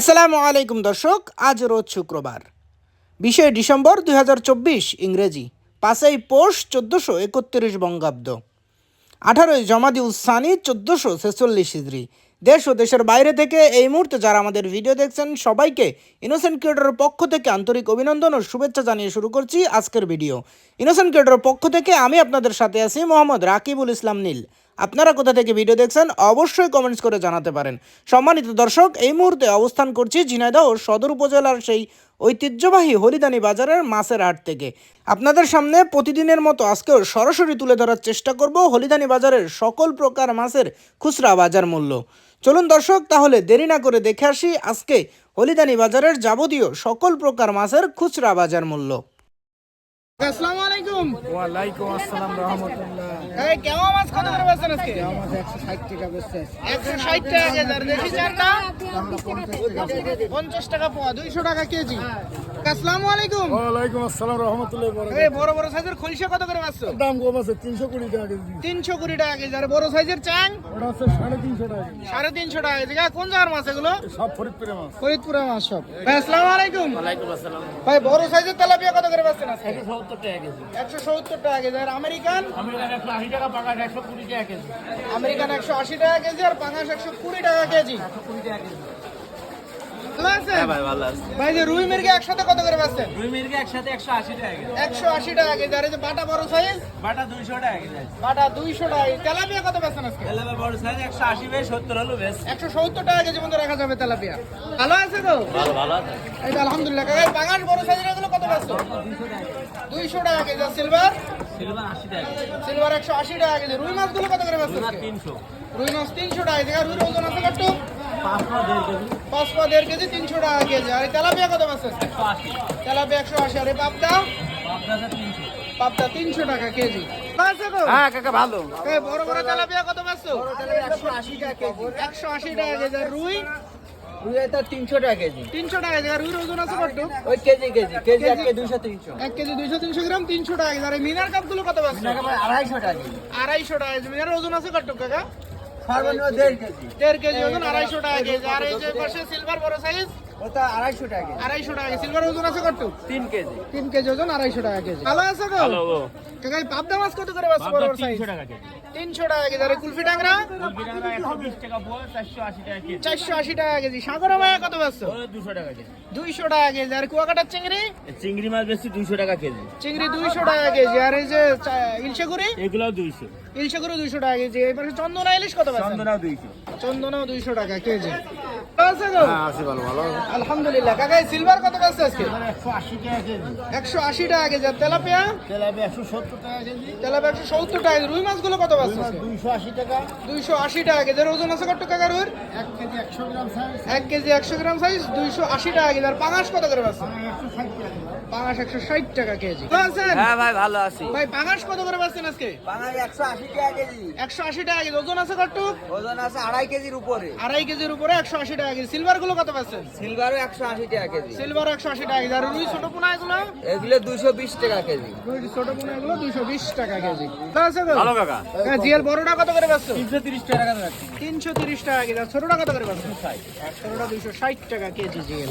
আসসালামু আলাইকুম দর্শক, আজ রোজ শুক্রবার, বিশে ডিসেম্বর দুই হাজার চব্বিশ, ইংরেজি, পাঁচই পৌষ চোদ্দোশো একত্রিশ বঙ্গাব্দ, আঠারোই জমাদি উসানি চোদ্দোশো ছেচল্লিশ হিজড়ি দেশ ও দেশের বাইরে থেকে এই মুহূর্তে যারা আমাদের ভিডিও দেখছেন, সবাইকে ইনোসেন্ট ক্রিয়েটরের পক্ষ থেকে আন্তরিক অভিনন্দন ও শুভেচ্ছা জানিয়ে শুরু করছি আজকের ভিডিও। ইনোসেন্ট ক্রিয়েটরের পক্ষ থেকে আমি আপনাদের সাথে আছি মোহাম্মদ রাকিবুল ইসলাম নীল। আপনারা কোথা থেকে ভিডিও দেখছেন, অবশ্যই কমেন্টস করে জানাতে পারেন। সম্মানিত দর্শক, এই মুহূর্তে অবস্থান করছি ঝিনাইদহ সদর উপজেলার সেই ঐতিহ্যবাহী হরিদানি বাজারের মাছের হাট থেকে। আপনাদের সামনে প্রতিদিনের মতো আজকেও সরাসরি তুলে ধরার চেষ্টা করব হলিদানি বাজারের সকল প্রকার মাছের খুচরা বাজার মূল্য। চলুন দর্শক, তাহলে দেরি না করে দেখে আসি আজকে হলিদানি বাজারের যাবতীয় সকল প্রকার মাছের খুচরা বাজার মূল্য। আসসালামু আলাইকুম আসসালাম রহমতুল্লাহ। এই কেমন মাছ কত করে বেচছেন আজকে? আমাদের একশো ষাট টাকা বেচছে একশো ষাট টাকা কেজি দেশি চারটা পঞ্চাশ টাকা পোয়া দুইশো টাকা কেজি। আসসালামু আলাইকুম। ওয়ালাইকুম আসসালাম রহমতুল্লাহ এই বড় বড় সাইজের খলসা কত করে বেচছো? দাম কম আছে তিনশো কুড়ি টাকা কেজি। তিনশো কুড়ি টাকা কেজি। আর বড় সাইজের চাং ওটা সাড়ে তিনশো টাকা কেজি। সাড়ে তিনশো টাকা কেজি। কোন জায়গার মাছ এগুলো? সব ফরিদপুরে মাছ। ফরিদপুরের মাছ সব। ভাই আসসালামু আলাইকুম। ভাই বড় সাইজের তেলাপিয়া কত করে বেচছেন আজকে? একশো সত্তর টাকা কেজি। আর আমেরিকান? আমেরিকান একশো আশি টাকা কেজি। আর পাঙাশ একশো কুড়ি টাকা কেজি। ভালো আছেন? ভাই যে রুই মির্গে একসাথে কত করে বেচছেন? দুই মিনিটে একসাথে একশো আশি টাকা কেজি। একশো আশি টাকা কেজি। আর এই যে বাটা বড় সাইজ বাটা দুইশো টাকা কেজি। বাটা দুইশো টাকা তেলাপিয়া কত বেচছেন আজকে? এলেবে বড় সাইজ একশো আশি বেশ সত্তর হলো বেশ একশো সত্তর টাকা কেজি মতো রাখা যাবে তেলাপিয়া। ভালো আছে তো? ভালো ভালো আছে। এই তো আলহামদুলিল্লাহ। কাকা পাঙাশ বড় সাইজের এগুলো কত বেচছো? দুইশো টাকা কেজি। সিলভার সিলভার আশি টাকা সিলভার একশো আশি টাকা কেজি। রুই মাছগুলো কত করে বেচছো রুনা আজকে? তিনশো। রুই মাছ তিনশো টাকা কেজি। আর রুইর ওজন আছে কত পাঁচ পা দেড় কেজি তিনশো টাকা কেজি। আর তেলাপিয়া কত একশো আশি তেলাপিয়া একশো আশি। আর পাবদা? তিনশো পাবদা তিনশো টাকা কেজি। হ্যাঁ কাকা ভালো। বড় বড় তেলাপিয়া কত বেচছো একশো আশি টাকা কেজি। একশো আশি টাকা কেজি। আর রুই? রুই তিনশো টাকা কেজি। তিনশো টাকা কেজি। আর রুইর ওজন আছে কত? ওই কেজি কেজি। কেজি এক কেজি। তিনশো। এক কেজি দুইশো তিনশো গ্রাম তিনশো টাকা কেজি। আর মিনার কাপগুলো কত বেচছো আড়াইশো টাকা কেজি। আড়াইশো টাকা কেজি। মিনার ওজন আছে কত কাকা? সর্বনিম্ন দেড় কেজি। দেড় কেজি ওজন আড়াইশো টাকা কেজি। আর এই যে পাশে সিলভার বড় সাইজ ওটা আড়াইশো টাকা আড়াইশো টাকা সিলভার ওজন আছে কত? তিন কেজি। তিন কেজি ওজন আড়াইশো টাকা কেজি। ভালো আছে তো কাকা পাবদা মাছ কত করে বাস বড় সাইজ টাকা কেজি তিনশো টাকা কেজি আর কুলফি টাংরা একশো বিশ টাকা পোয়া চারশো আশি টাকা কেজি চারশো আশি টাকা কেজি সাগর মায়া কত বাসছো দুশো টাকা কেজি দুইশো টাকা কেজি আর কুয়াকাটার চিংড়ি চিংড়ি মাছ বেশি দুইশো টাকা কেজি চিংড়ি দুইশো টাকা কেজি আর এই যে ইলশেগুড়ি এগুলো দুইশো ইলশেগুড়ি দুইশো টাকা কেজি এই পাশে চন্দনা ইলিশ কত বাসছেন চন্দনাও দুইশো চন্দনাও দুইশো টাকা কেজি ভালো আছে তো? আছি ভালো ভালো। আলহামদুলিল্লাহ। কাকা সিলভার কত বাসছে আজকে? একশো আশি টাকা কেজি। হ্যাঁ। টাকা কেজি। তেলাপিয়া? টাকা কেজি। তেলাপিয়া একশো সত্তর টাকা রুই মাছগুলো কত? দুইশো আশি টাকা। দুইশো আশি টাকা কেজি। ওজন আছে কত টাকা রুইর এক কেজি একশো গ্রাম সাইজ এক কেজি গ্রাম সাইজ টাকা কেজি। আর পাঙাশ কত করে আছে টাকা পাঙাশ একশো ষাট টাকা কেজি। হ্যাঁ ভাই ভালো আছি। ভাই পাঙাশ কত করে বাসছেন আজকে? বাঙালি একশো আশি টাকা কেজি। একশো আশি টাকা কেজি। ওজন আছে কত? ওজন আছে আড়াই কেজির উপরে। আড়াই কেজির উপরে একশো আশি টাকা কেজি। সিলভারগুলো কত পাচ্ছেন সিলভারও একশো আশি টাকা কেজি। সিলভার একশো আশি টাকা কেজি। আর রুই ছোট পোনা এগুলো? এগুলো দুইশো বিশ টাকা কেজি। ছোট পোনা এগুলো দুইশো বিশ টাকা কেজি। ভালো কাকা। জিএল বড়টা কত করে পাচ্ছ তিনশো তিরিশ টাকা তিনশো তিরিশ টাকা কেজি। আর ছোটটা কত করে পাচ্ছ ছোটটা দুইশো ষাট টাকা কেজি জিএল।